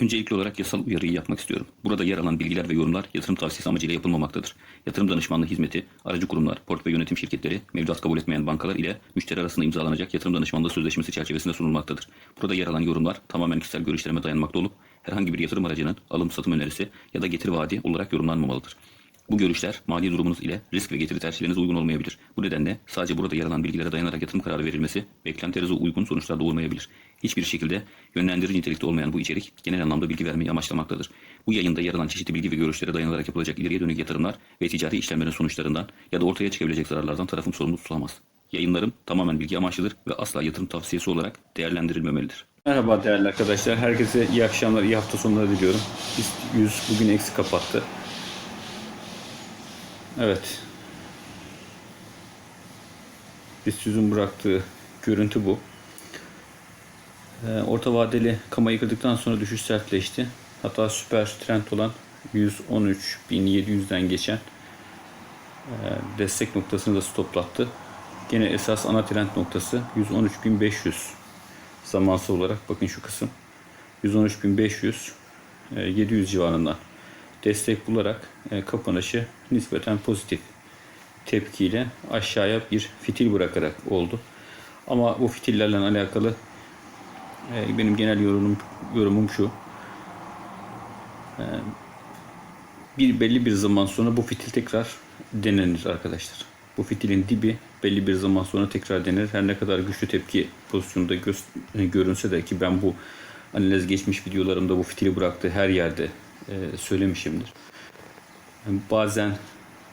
Öncelikli olarak yasal uyarıyı yapmak istiyorum. Burada yer alan bilgiler ve yorumlar yatırım tavsiyesi amacıyla yapılmamaktadır. Yatırım danışmanlığı hizmeti, aracı kurumlar, portföy yönetim şirketleri, mevduat kabul etmeyen bankalar ile müşteri arasında imzalanacak yatırım danışmanlığı sözleşmesi çerçevesinde sunulmaktadır. Burada yer alan yorumlar tamamen kişisel görüşlerime dayanmakta olup herhangi bir yatırım aracının alım satım önerisi ya da getiri vaadi olarak yorumlanmamalıdır. Bu görüşler mali durumunuz ile risk ve getiri tercihlerinize uygun olmayabilir. Bu nedenle sadece burada yer alan bilgilere dayanarak yatırım kararı verilmesi beklentilerinize uygun sonuçlar doğurmayabilir. Hiçbir şekilde yönlendirici nitelikte olmayan bu içerik genel anlamda bilgi vermeyi amaçlamaktadır. Bu yayında yer alan çeşitli bilgi ve görüşlere dayanarak yapılacak ileriye dönük yatırımlar ve ticari işlemlerin sonuçlarından ya da ortaya çıkabilecek zararlardan tarafım sorumlu tutulamaz. Yayınlarım tamamen bilgi amaçlıdır ve asla yatırım tavsiyesi olarak değerlendirilmemelidir. Merhaba değerli arkadaşlar. Herkese iyi akşamlar, iyi hafta sonları diliyorum. BIST 100 bugün eksi kapattı. Evet. BIST 100'ün bıraktığı görüntü bu. Ee, orta vadeli kamayı kırdıktan sonra düşüş sertleşti. Hatta süper trend olan 113.700'den geçen e, destek noktasını da stoplattı. Gene esas ana trend noktası 113.500 zamansal olarak bakın şu kısım 113.500 e, 700 civarından destek bularak e, kapanışı nispeten pozitif tepkiyle aşağıya bir fitil bırakarak oldu. Ama bu fitillerle alakalı e, benim genel yorumum yorumum şu. E, Bir belli bir zaman sonra bu fitil tekrar denenir arkadaşlar. Bu fitilin dibi belli bir zaman sonra tekrar denir. Her ne kadar güçlü tepki pozisyonunda gö- görünse de ki ben bu analiz geçmiş videolarımda bu fitili bıraktığı her yerde e, söylemişimdir. Bazen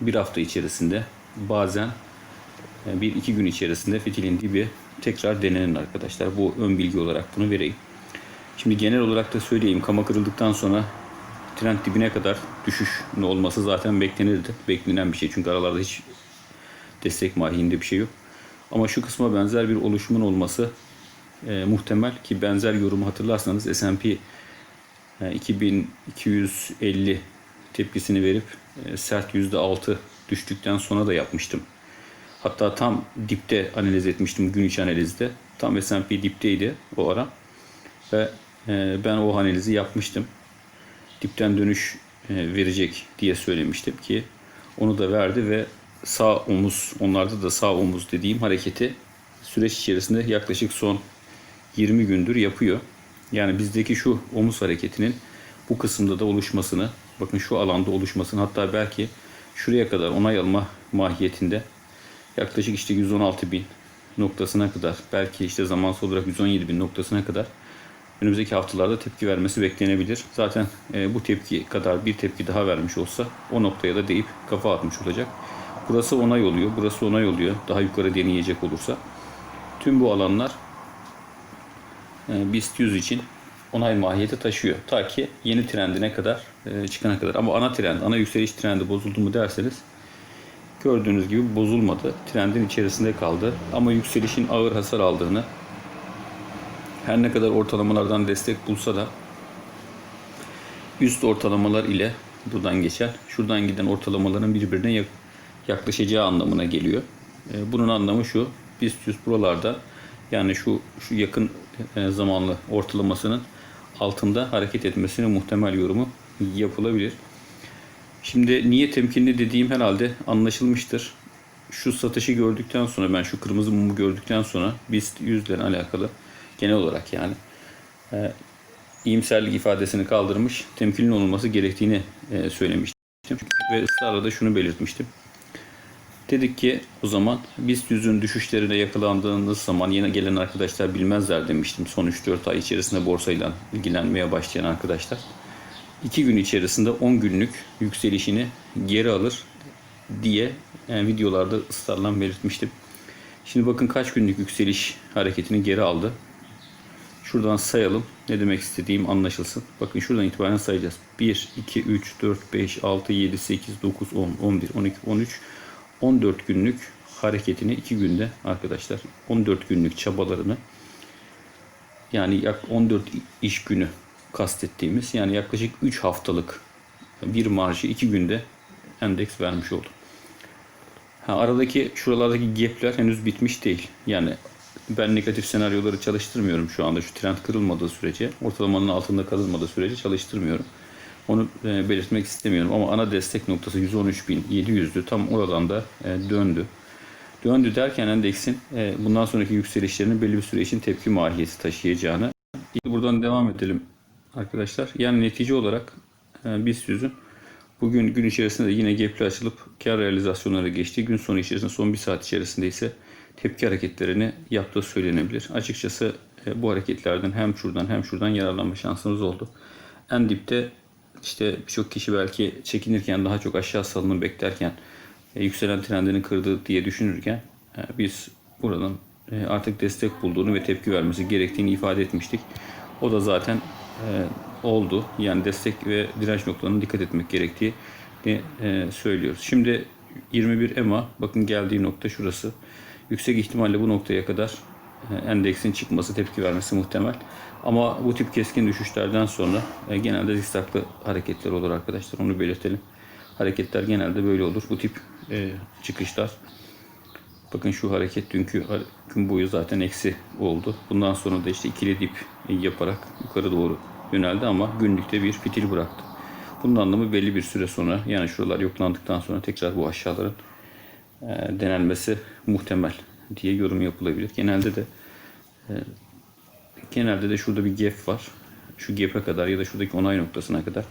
bir hafta içerisinde bazen e, bir iki gün içerisinde fitilin dibi tekrar denenir arkadaşlar. Bu ön bilgi olarak bunu vereyim. Şimdi genel olarak da söyleyeyim. Kama kırıldıktan sonra trend dibine kadar düşüş olması zaten beklenirdi. Beklenen bir şey. Çünkü aralarda hiç destek mahiyinde bir şey yok. Ama şu kısma benzer bir oluşumun olması e, muhtemel ki benzer yorumu hatırlarsanız S&P e, 2250 tepkisini verip e, sert %6 düştükten sonra da yapmıştım. Hatta tam dipte analiz etmiştim gün içi analizde. Tam S&P dipteydi o ara. Ve e, ben o analizi yapmıştım. Dipten dönüş e, verecek diye söylemiştim ki onu da verdi ve sağ omuz, onlarda da sağ omuz dediğim hareketi süreç içerisinde yaklaşık son 20 gündür yapıyor. Yani bizdeki şu omuz hareketinin bu kısımda da oluşmasını, bakın şu alanda oluşmasını hatta belki şuraya kadar onay alma mahiyetinde yaklaşık işte 116 bin noktasına kadar belki işte zamansal olarak 117 bin noktasına kadar önümüzdeki haftalarda tepki vermesi beklenebilir. Zaten e, bu tepki kadar bir tepki daha vermiş olsa o noktaya da deyip kafa atmış olacak. Burası onay oluyor, burası onay oluyor. Daha yukarı deneyecek olursa. Tüm bu alanlar e, BIST 100 için onay mahiyeti taşıyor. Ta ki yeni trendine kadar e, çıkana kadar. Ama ana trend, ana yükseliş trendi bozuldu mu derseniz gördüğünüz gibi bozulmadı. Trendin içerisinde kaldı. Ama yükselişin ağır hasar aldığını her ne kadar ortalamalardan destek bulsa da üst ortalamalar ile buradan geçen, şuradan giden ortalamaların birbirine yak- yaklaşacağı anlamına geliyor. E, Bunun anlamı şu, BIST 100 buralarda yani şu şu yakın e, zamanlı ortalamasının altında hareket etmesine muhtemel yorumu yapılabilir. Şimdi niye temkinli dediğim herhalde anlaşılmıştır. Şu satışı gördükten sonra ben şu kırmızı mumu gördükten sonra BIST 100 ile alakalı genel olarak yani e, iyimserlik ifadesini kaldırmış, temkinli olunması gerektiğini e, söylemiştim. Ve ısrarla da şunu belirtmiştim. Dedik ki o zaman BIST 100'ün düşüşlerine yakalandığınız zaman yeni gelen arkadaşlar bilmezler demiştim. Son 3-4 ay içerisinde borsayla ilgilenmeye başlayan arkadaşlar. 2 gün içerisinde 10 günlük yükselişini geri alır diye yani videolarda ısrarla belirtmiştim. Şimdi bakın kaç günlük yükseliş hareketini geri aldı. Şuradan sayalım. Ne demek istediğim anlaşılsın. Bakın şuradan itibaren sayacağız. 1, 2, 3, 4, 5, 6, 7, 8, 9, 10, 11, 12, 13, 14 günlük hareketini 2 günde arkadaşlar 14 günlük çabalarını yani yak 14 iş günü kastettiğimiz yani yaklaşık 3 haftalık bir marjı 2 günde endeks vermiş oldu. Ha, aradaki şuralardaki gapler henüz bitmiş değil. Yani ben negatif senaryoları çalıştırmıyorum şu anda. Şu trend kırılmadığı sürece, ortalamanın altında kalınmadığı sürece çalıştırmıyorum. Onu e, belirtmek istemiyorum ama ana destek noktası 113.700'dü. Tam oradan da e, döndü. Döndü derken endeksin e, bundan sonraki yükselişlerinin belli bir süre için tepki mahiyeti taşıyacağını. Buradan devam edelim arkadaşlar. Yani netice olarak BIST 100'ün bugün gün içerisinde de yine gap'li açılıp kar realizasyonları geçti. Gün sonu içerisinde son bir saat içerisinde ise tepki hareketlerini yaptığı söylenebilir. Açıkçası bu hareketlerden hem şuradan hem şuradan yararlanma şansımız oldu. En dipte işte birçok kişi belki çekinirken daha çok aşağı salınım beklerken e, yükselen trendini kırdı diye düşünürken e, biz buradan e, artık destek bulduğunu ve tepki vermesi gerektiğini ifade etmiştik. O da zaten oldu. Yani destek ve direnç noktalarına dikkat etmek gerektiğini e, söylüyoruz. Şimdi 21 EMA bakın geldiği nokta şurası. Yüksek ihtimalle bu noktaya kadar endeksin çıkması, tepki vermesi muhtemel. Ama bu tip keskin düşüşlerden sonra e, genelde zikzaklı hareketler olur arkadaşlar. Onu belirtelim. Hareketler genelde böyle olur. Bu tip e, çıkışlar. Bakın şu hareket dünkü gün boyu zaten eksi oldu. Bundan sonra da işte ikili dip yaparak yukarı doğru yöneldi ama günlükte bir fitil bıraktı. Bunun anlamı belli bir süre sonra yani şuralar yoklandıktan sonra tekrar bu aşağıların e, denenmesi muhtemel diye yorum yapılabilir. Genelde de e, genelde de şurada bir gap var. Şu gap'e kadar ya da şuradaki onay noktasına kadar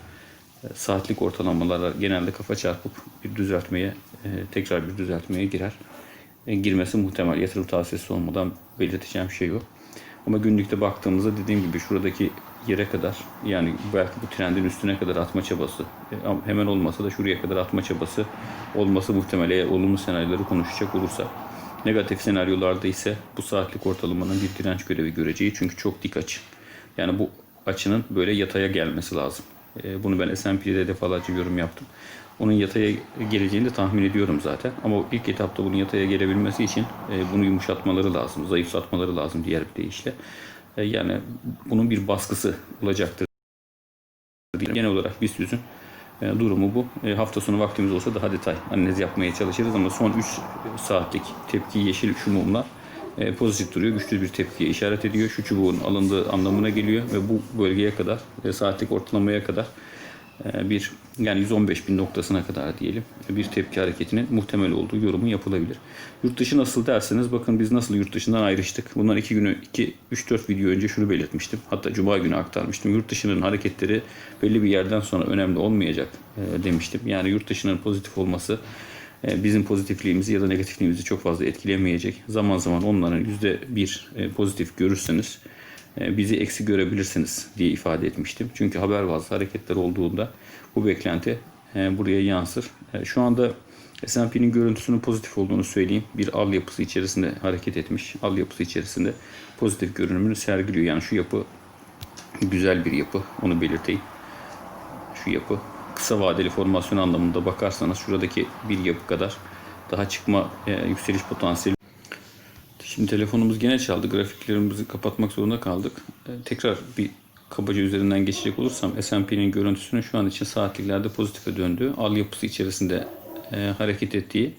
e, saatlik ortalamalar genelde kafa çarpıp bir düzeltmeye e, tekrar bir düzeltmeye girer. Girmesi muhtemel. Yatırım tavsiyesi olmadan belirteceğim şey yok. Ama günlükte baktığımızda dediğim gibi şuradaki yere kadar yani belki bu trendin üstüne kadar atma çabası hemen olmasa da şuraya kadar atma çabası olması muhtemel eğer olumlu senaryoları konuşacak olursak. Negatif senaryolarda ise bu saatlik ortalamanın bir direnç görevi göreceği çünkü çok dik açı. Yani bu açının böyle yataya gelmesi lazım. E, Bunu ben S&P'de defalarca yorum yaptım. Onun yataya geleceğini de tahmin ediyorum zaten. Ama ilk etapta bunun yataya gelebilmesi için e, bunu yumuşatmaları lazım, zayıflatmaları lazım diğer bir deyişle. E, Yani bunun bir baskısı olacaktır. Genel olarak BIST 100'ün e, durumu bu. E, Hafta sonu vaktimiz olsa daha detay analiz yapmaya çalışırız ama son 3 saatlik tepki yeşil şu mumla e, pozitif duruyor. Güçlü bir tepkiye işaret ediyor. Şu çubuğun alındığı anlamına geliyor ve bu bölgeye kadar e, saatlik ortalamaya kadar bir yani 115 bin noktasına kadar diyelim bir tepki hareketinin muhtemel olduğu yorumu yapılabilir. Yurt dışı nasıl derseniz bakın biz nasıl yurt dışından ayrıştık. Bundan 2 günü 2 3 4 video önce şunu belirtmiştim. Hatta cuma günü aktarmıştım. Yurt dışının hareketleri belli bir yerden sonra önemli olmayacak e, demiştim. Yani yurt dışının pozitif olması e, bizim pozitifliğimizi ya da negatifliğimizi çok fazla etkilemeyecek. Zaman zaman onların %1 e, pozitif görürseniz bizi eksi görebilirsiniz diye ifade etmiştim. Çünkü haber bazlı hareketler olduğunda bu beklenti e, buraya yansır. E, Şu anda S&P'nin görüntüsünün pozitif olduğunu söyleyeyim. Bir al yapısı içerisinde hareket etmiş. Al yapısı içerisinde pozitif görünümünü sergiliyor. Yani şu yapı güzel bir yapı. Onu belirteyim. Şu yapı kısa vadeli formasyon anlamında bakarsanız şuradaki bir yapı kadar daha çıkma e, yükseliş potansiyeli Şimdi telefonumuz gene çaldı. Grafiklerimizi kapatmak zorunda kaldık. Ee, tekrar bir kabaca üzerinden geçecek olursam S&P'nin görüntüsünün şu an için saatliklerde pozitife döndüğü, al yapısı içerisinde e, hareket ettiği,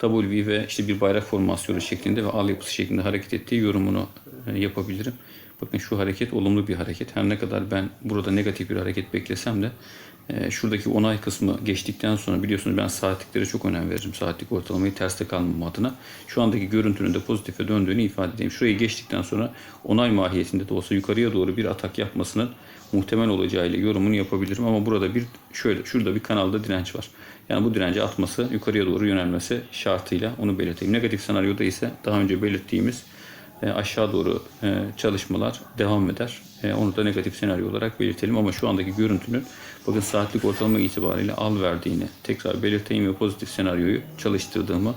W ve işte bir bayrak formasyonu şeklinde ve al yapısı şeklinde hareket ettiği yorumunu e, yapabilirim. Bakın şu hareket olumlu bir hareket. Her ne kadar ben burada negatif bir hareket beklesem de şuradaki onay kısmı geçtikten sonra biliyorsunuz ben saatliklere çok önem veririm. Saatlik ortalamayı terste kalmama adına. Şu andaki görüntünün de pozitife döndüğünü ifade edeyim. Şurayı geçtikten sonra onay mahiyetinde de olsa yukarıya doğru bir atak yapmasının muhtemel olacağıyla yorumunu yapabilirim. Ama burada bir şöyle şurada bir kanalda direnç var. Yani bu direnci atması yukarıya doğru yönelmesi şartıyla onu belirteyim. Negatif senaryoda ise daha önce belirttiğimiz e, aşağı doğru e, çalışmalar devam eder. E, Onu da negatif senaryo olarak belirtelim ama şu andaki görüntünün bakın saatlik ortalama itibariyle al verdiğini tekrar belirteyim ve pozitif senaryoyu çalıştırdığımı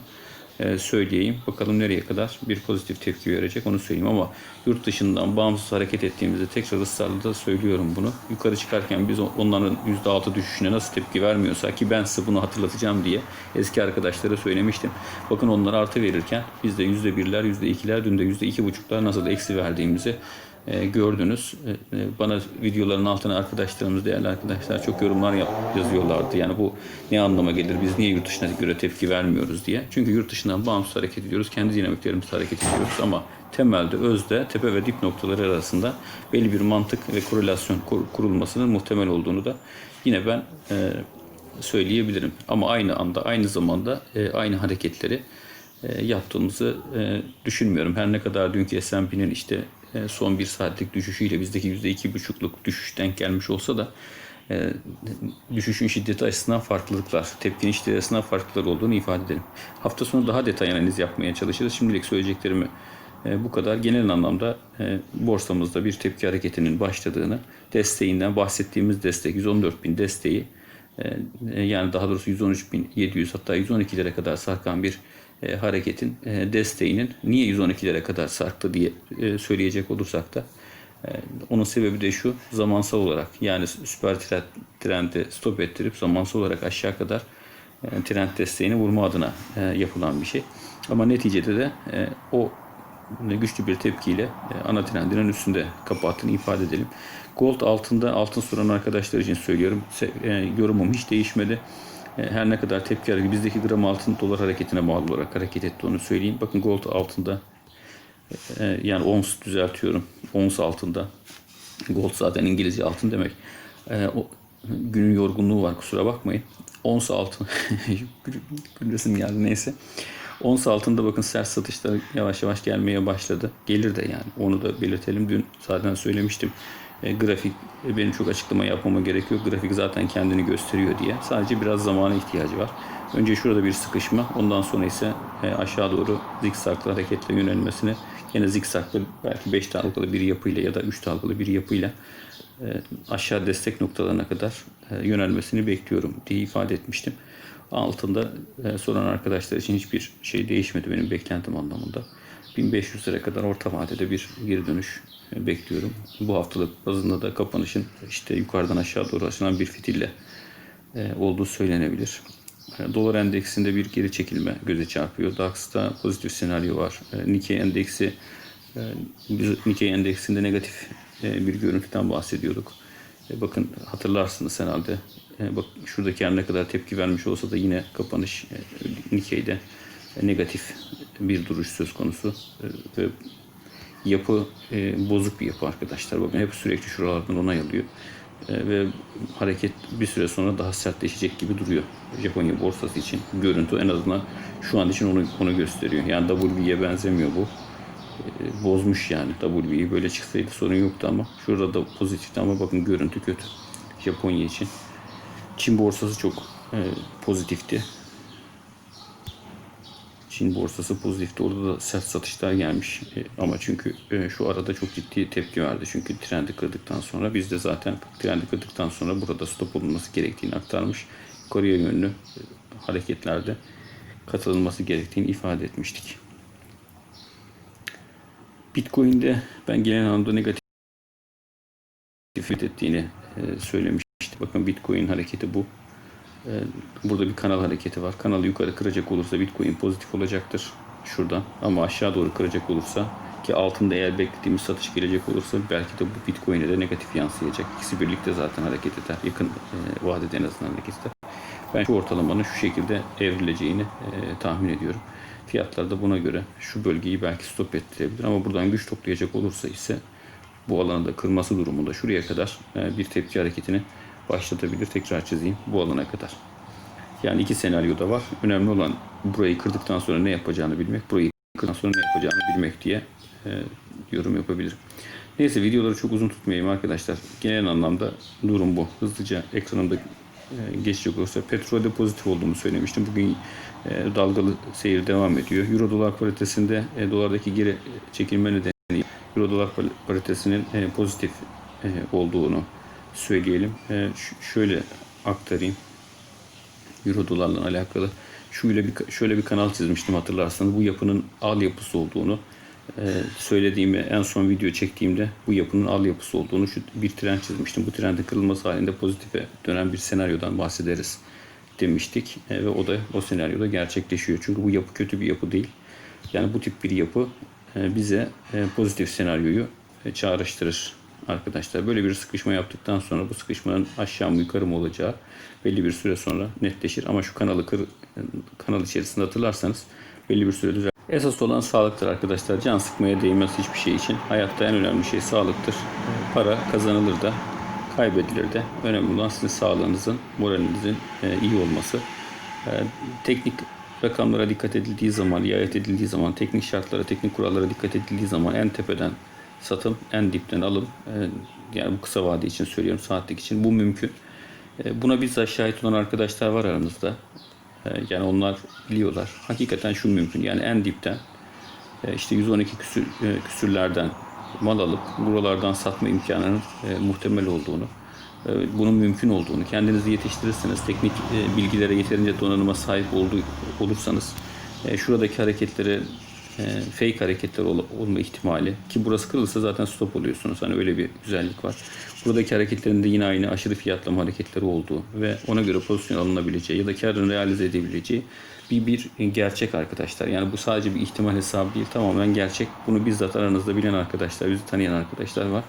e, söyleyeyim. Bakalım nereye kadar bir pozitif tepki verecek onu söyleyeyim ama yurt dışından bağımsız hareket ettiğimizde tekrar ısrarla da söylüyorum bunu. Yukarı çıkarken biz onların %6 düşüşüne nasıl tepki vermiyorsak ki ben size bunu hatırlatacağım diye eski arkadaşlara söylemiştim. Bakın onlara artı verirken biz de %1'ler %2'ler dün de %2,5'lar nasıl da eksi verdiğimizi e, gördünüz. E, e, bana videoların altına arkadaşlarımız, değerli arkadaşlar çok yorumlar yap- yazıyorlardı. Yani bu ne anlama gelir, biz niye yurt dışına göre tepki vermiyoruz diye. Çünkü yurt dışından bağımsız hareket ediyoruz, kendi dinamiklerimizle hareket ediyoruz ama temelde, özde, tepe ve dip noktaları arasında belli bir mantık ve korelasyon kur- kurulmasının muhtemel olduğunu da yine ben e, söyleyebilirim. Ama aynı anda, aynı zamanda e, aynı hareketleri e, yaptığımızı e, düşünmüyorum. Her ne kadar dünkü S&P'nin işte son bir saatlik düşüşüyle bizdeki %2,5'luk düşüş denk gelmiş olsa da e, düşüşün şiddeti açısından farklılıklar, tepkinin şiddeti açısından farklılıklar olduğunu ifade edelim. Hafta sonu daha detay analiz yapmaya çalışırız. Şimdilik söyleyeceklerimi e, bu kadar. Genel anlamda e, borsamızda bir tepki hareketinin başladığını, desteğinden bahsettiğimiz destek 114 bin desteği e, e, yani daha doğrusu 113.700 hatta 112'lere kadar sarkan bir e, hareketin e, desteğinin niye 112'lere kadar sarktı diye e, söyleyecek olursak da e, onun sebebi de şu zamansal olarak yani süper trend, trendi stop ettirip zamansal olarak aşağı kadar e, trend desteğini vurma adına e, yapılan bir şey. Ama neticede de e, o güçlü bir tepkiyle e, ana trendinin üstünde kapattığını ifade edelim. Gold altında altın soran arkadaşlar için söylüyorum. Se- e, yorumum hiç değişmedi. E, Her ne kadar tepki hareketi bizdeki gram altın dolar hareketine bağlı olarak hareket etti onu söyleyeyim. Bakın gold altında e, yani ons düzeltiyorum. Ons altında. Gold zaten İngilizce altın demek. E, o günün yorgunluğu var kusura bakmayın. Ons altın. Gülresim geldi neyse. Ons altında bakın sert satışlar yavaş yavaş gelmeye başladı. Gelir de yani onu da belirtelim. Dün zaten söylemiştim. E, grafik e, benim çok açıklama yapmama gerek yok. Grafik zaten kendini gösteriyor diye. Sadece biraz zamana ihtiyacı var. Önce şurada bir sıkışma. Ondan sonra ise e, aşağı doğru zikzaklı hareketle yönelmesini yine zikzaklı belki 5 dalgalı bir yapıyla ya da 3 dalgalı bir yapıyla e, aşağı destek noktalarına kadar e, yönelmesini bekliyorum diye ifade etmiştim. Altında e, soran arkadaşlar için hiçbir şey değişmedi benim beklentim anlamında. 1500 lira kadar orta vadede bir geri dönüş bekliyorum. Bu haftalık bazında da kapanışın işte yukarıdan aşağı doğru açılan bir fitille e, olduğu söylenebilir. E, Dolar endeksinde bir geri çekilme göze çarpıyor. DAX'ta pozitif senaryo var. E, Nikkei endeksi e, Nikkei endeksinde negatif e, bir görüntüden bahsediyorduk. E, Bakın hatırlarsınız herhalde. E, Bak şuradaki her ne kadar tepki vermiş olsa da yine kapanış e, Nikkei'de e, negatif bir duruş söz konusu. E, Ve yapı e, bozuk bir yapı arkadaşlar. Bakın hep sürekli şuralardan onay alıyor. E, ve hareket bir süre sonra daha sertleşecek gibi duruyor. Japonya borsası için görüntü en azından şu an için onu onu gösteriyor. Yani WB'ye benzemiyor bu. E, bozmuş yani WB'yi böyle çıksaydı sorun yoktu ama şurada da pozitifti ama bakın görüntü kötü. Japonya için. Çin borsası çok e, pozitifti. Çin borsası pozitifti. Orada da sert satışlar gelmiş. E, ama çünkü e, şu arada çok ciddi tepki verdi. Çünkü trendi kırdıktan sonra biz de zaten trendi kırdıktan sonra burada stop olunması gerektiğini aktarmış. Yukarıya yönlü e, hareketlerde katılınması gerektiğini ifade etmiştik. Bitcoin'de ben genel anlamda negatif ettiğini e, söylemiştim. Bakın Bitcoin hareketi bu. E, Burada bir kanal hareketi var. Kanalı yukarı kıracak olursa Bitcoin pozitif olacaktır şuradan. Ama aşağı doğru kıracak olursa ki altında eğer beklediğimiz satış gelecek olursa belki de bu Bitcoin'e de negatif yansıyacak. İkisi birlikte zaten hareket eder. Yakın e, vadede en azından hareket eder. Ben şu ortalamanın şu şekilde evrileceğini e, tahmin ediyorum. Fiyatlar da buna göre şu bölgeyi belki stop ettirebilir ama buradan güç toplayacak olursa ise bu alanı da kırması durumunda şuraya kadar e, bir tepki hareketini başlatabilir. Tekrar çizeyim bu alana kadar. Yani iki senaryo da var. Önemli olan burayı kırdıktan sonra ne yapacağını bilmek, burayı kırdıktan sonra ne yapacağını bilmek diye e, yorum yapabilirim. Neyse videoları çok uzun tutmayayım arkadaşlar. Genel anlamda durum bu. Hızlıca ekranımda e, geçecek olursa petrolde pozitif olduğumu söylemiştim. Bugün e, dalgalı seyir devam ediyor. Euro dolar paritesinde e, dolardaki geri çekilme nedeniyle Euro dolar paritesinin e, pozitif e, olduğunu söyleyelim. E, şöyle aktarayım. Euro dolarla alakalı şöyle bir şöyle bir kanal çizmiştim hatırlarsanız. Bu yapının al yapısı olduğunu e, söylediğimi en son video çektiğimde bu yapının al yapısı olduğunu şu bir trend çizmiştim. Bu trendin kırılması halinde pozitife dönen bir senaryodan bahsederiz demiştik. E, ve o da o senaryoda gerçekleşiyor. Çünkü bu yapı kötü bir yapı değil. Yani bu tip bir yapı e, bize e, pozitif senaryoyu e, çağrıştırır arkadaşlar. Böyle bir sıkışma yaptıktan sonra bu sıkışmanın aşağı mı yukarı mı olacağı belli bir süre sonra netleşir. Ama şu kanalı kır, kanal içerisinde hatırlarsanız belli bir süre düzel. Esas olan sağlıktır arkadaşlar. Can sıkmaya değmez hiçbir şey için. Hayatta en önemli şey sağlıktır. Para kazanılır da kaybedilir de. Önemli olan sizin sağlığınızın, moralinizin e, iyi olması. E, teknik rakamlara dikkat edildiği zaman, riayet edildiği zaman, teknik şartlara, teknik kurallara dikkat edildiği zaman en tepeden satım, en dipten alım. e, yani bu kısa vade için söylüyorum, saatlik için bu mümkün. E, buna bizzat şahit olan arkadaşlar var aramızda. E, yani onlar biliyorlar. Hakikaten şu mümkün. Yani en dipten e, işte 112 küsür, e, küsürlerden mal alıp buralardan satma imkanının e, muhtemel olduğunu, bunun mümkün olduğunu, kendinizi yetiştirirseniz, teknik bilgilere yeterince donanıma sahip olduğu, olursanız, şuradaki hareketleri e, fake hareketler ol- olma ihtimali ki burası kırılırsa zaten stop oluyorsunuz. Hani öyle bir güzellik var. Buradaki hareketlerin de yine aynı aşırı fiyatlama hareketleri olduğu ve ona göre pozisyon alınabileceği ya da karını realize edebileceği bir, bir gerçek arkadaşlar. Yani bu sadece bir ihtimal hesabı değil tamamen gerçek. Bunu bizzat aranızda bilen arkadaşlar, bizi tanıyan arkadaşlar var.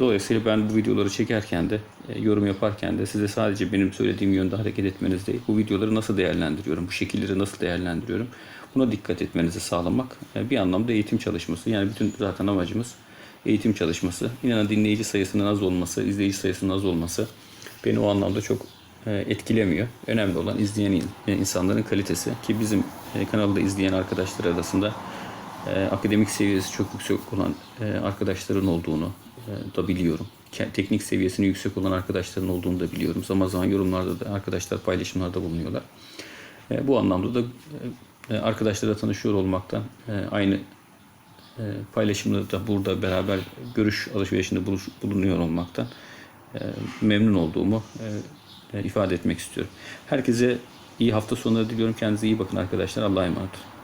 Dolayısıyla ben bu videoları çekerken de, e, yorum yaparken de size sadece benim söylediğim yönde hareket etmeniz değil, bu videoları nasıl değerlendiriyorum, bu şekilleri nasıl değerlendiriyorum, buna dikkat etmenizi sağlamak e, bir anlamda eğitim çalışması. Yani bütün zaten amacımız eğitim çalışması. İnanın dinleyici sayısının az olması, izleyici sayısının az olması beni o anlamda çok e, etkilemiyor. Önemli olan izleyen in- insanların kalitesi ki bizim kanalda izleyen arkadaşlar arasında akademik seviyesi çok yüksek olan arkadaşların olduğunu da biliyorum. Teknik seviyesinin yüksek olan arkadaşların olduğunu da biliyorum. Zaman zaman yorumlarda da arkadaşlar paylaşımlarda bulunuyorlar. E, bu anlamda da e, arkadaşlarla tanışıyor olmaktan e, aynı e, paylaşımda da burada beraber görüş alışverişinde bulunuyor olmaktan e, memnun olduğumu e, e, ifade etmek istiyorum. Herkese iyi hafta sonları diliyorum. Kendinize iyi bakın arkadaşlar. Allah'a emanet olun.